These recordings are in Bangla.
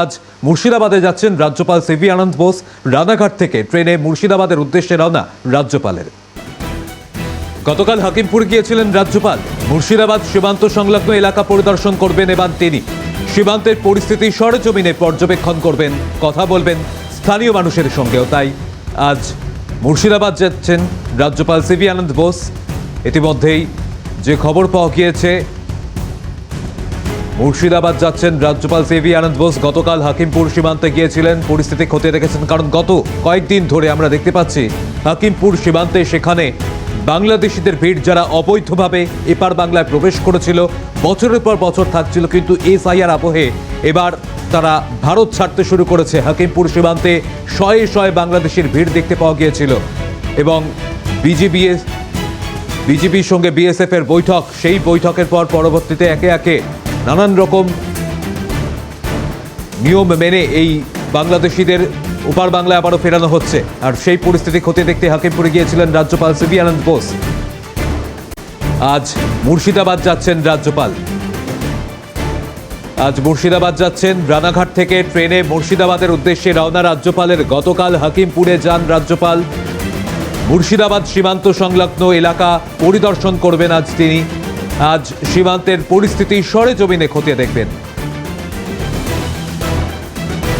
আজ মুর্শিদাবাদে যাচ্ছেন রাজ্যপাল সিভি আনন্দ বোস। রানাঘাট থেকে ট্রেনে মুর্শিদাবাদের উদ্দেশ্যে রওনা রাজ্যপালের। গতকাল হাকিমপুর গিয়েছিলেন রাজ্যপাল। মুর্শিদাবাদ সীমান্ত সংলগ্ন এলাকা পরিদর্শন করবেন এবার তিনি। সীমান্তের পরিস্থিতি সরেজমিনে পর্যবেক্ষণ করবেন, কথা বলবেন স্থানীয় মানুষের সঙ্গেও। তাই আজ মুর্শিদাবাদ যাচ্ছেন রাজ্যপাল সিভি আনন্দ বোস। ইতিমধ্যেই যে খবর পাওয়া গিয়েছে মুর্শিদাবাদ যাচ্ছেন রাজ্যপাল সিভি আনন্দ বোস। গতকাল হাকিমপুর সীমান্তে গিয়েছিলেন। পরিস্থিতি খতিয়ে দেখেছেন কারণ গত কয়েকদিন ধরে আমরা দেখতে পাচ্ছি হাকিমপুর সীমান্তে সেখানে বাংলাদেশিদের ভিড় যারা অবৈধভাবে এপার বাংলায় প্রবেশ করেছিল, বছরের পর বছর থাকছিল, কিন্তু এসআইআর আবহে এবার তারা ভারত ছাড়তে শুরু করেছে। হাকিমপুর সীমান্তে শয়ে শয়ে বাংলাদেশের ভিড় দেখতে পাওয়া গিয়েছিল এবং বিজিবিএস বিজেপির সঙ্গে বিএসএফ এর বৈঠক, সেই বৈঠকের পর পরবর্তীতে একে একে নানান রকম নিয়ম মেনে এই বাংলাদেশিদের উপার বাংলায় আবারও ফেরানো হচ্ছে। আর সেই পরিস্থিতি খতিয়ে দেখতে হাকিমপুরে গিয়েছিলেন রাজ্যপাল সিবি আনন্দ বোস। আজ মুর্শিদাবাদ যাচ্ছেন রাজ্যপাল। আজ মুর্শিদাবাদ যাচ্ছেন রানাঘাট থেকে ট্রেনে মুর্শিদাবাদের উদ্দেশ্যে রওনা রাজ্যপালের। গতকাল হাকিমপুরে যান রাজ্যপাল। মুর্শিদাবাদ সীমান্ত সংলগ্ন এলাকা পরিদর্শন করবেন আজ তিনি। আজ সীমান্তের পরিস্থিতি সরেজমিনে খতিয়ে দেখবেন।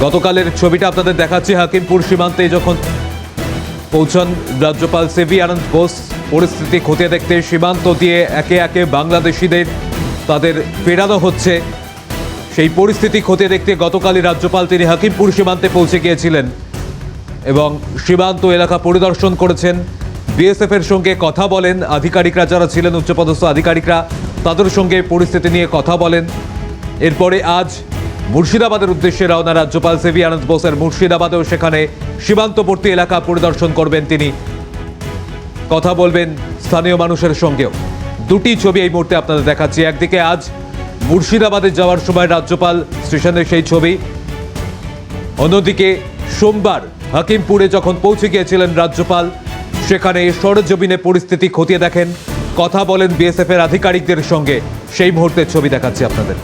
গতকালের ছবিটা আপনাদের দেখাচ্ছি, হাকিমপুর সীমান্তে যখন পৌঁছান রাজ্যপাল সিভি আনন্দ বোস, পরিস্থিতি খতিয়ে দেখতে সীমান্ত দিয়ে একে একে বাংলাদেশিদের তাদের ফেরানো হচ্ছে। সেই পরিস্থিতি খতিয়ে দেখতে গতকালই রাজ্যপাল তিনি হাকিমপুর সীমান্তে পৌঁছে গিয়েছিলেন এবং সীমান্ত এলাকা পরিদর্শন করেছেন। বিএসএফ এর সঙ্গে কথা বলেন। আধিকারিকরা যারা ছিলেন, উচ্চপদস্থ আধিকারিকরা, তাদের সঙ্গে পরিস্থিতি নিয়ে কথা বলেন। এরপরে আজ মুর্শিদাবাদের উদ্দেশ্যে রওনা রাজ্যপাল সেভি আনন্দ বোসের মুর্শিদাবাদেও সেখানে সীমান্তবর্তী এলাকা পরিদর্শন করবেন তিনি। কথা বলবেন স্থানীয় মানুষের সঙ্গেও। দুটি ছবি এই মুহূর্তে আপনাদের দেখাচ্ছি। একদিকে আজ মুর্শিদাবাদে যাওয়ার সময় রাজ্যপাল স্টেশনের সেই ছবি। অন্যদিকে সোমবার হাকিমপুরে যখন পৌঁছে গিয়েছিলেন রাজ্যপাল সেখানে সরজমিনে পরিস্থিতি খতিয়ে দেখেন। কথা বলেন বিএসএফ এর আধিকারিকদের সঙ্গে। সেই মুহূর্তের ছবি দেখাচ্ছি আপনাদের।